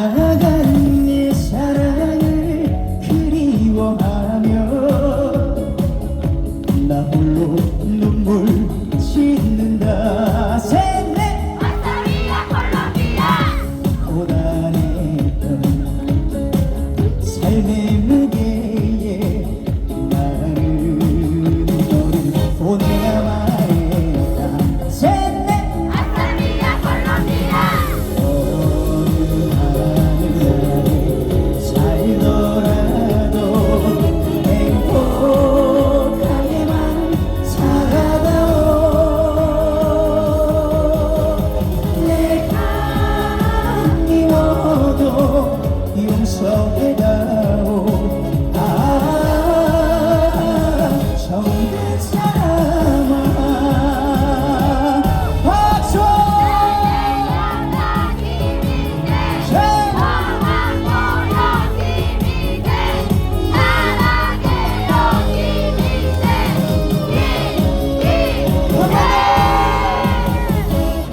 나아간 내 사랑을 그리워하며 나 홀로 용서해다오 아 정든 사람아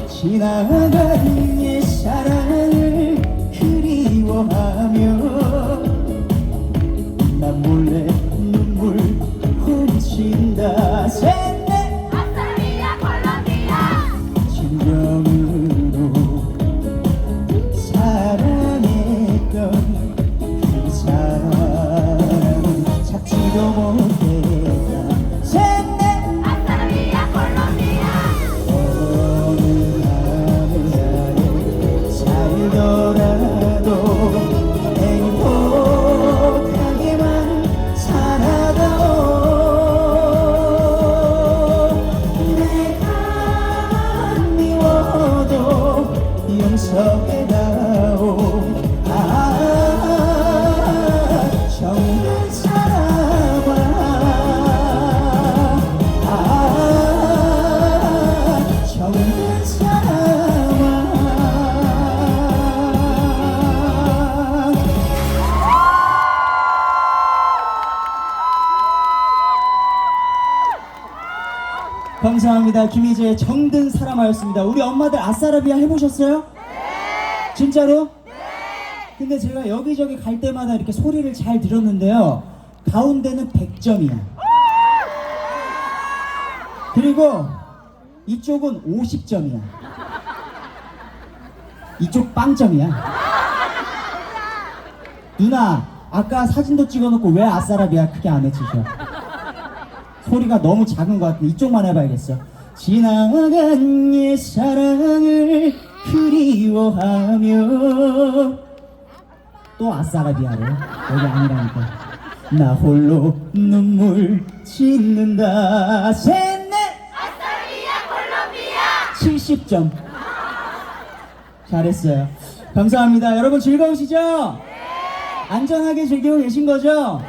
지나간 감사합니다. 김희재의 정든 사람하였습니다. 우리 엄마들 아싸라비아 해보셨어요? 진짜로? 근데 제가 여기저기 갈 때마다 이렇게 소리를 잘 들었는데요. 가운데는 100점이야. 그리고 이쪽은 50점이야. 이쪽 빵점이야. 누나, 아까 사진도 찍어놓고 왜 아싸라비아 크게 안 해치셔? 소리가 너무 작은 것 같은데 이쪽만 해봐야겠어. 지나간 옛 사랑을 그리워하며 또 아싸라비아래. 여기 아니라니까. 나 홀로 눈물 짓는다. 셋넷. 70점. 잘했어요. 감사합니다. 여러분 즐거우시죠? 안전하게 즐기고 계신 거죠?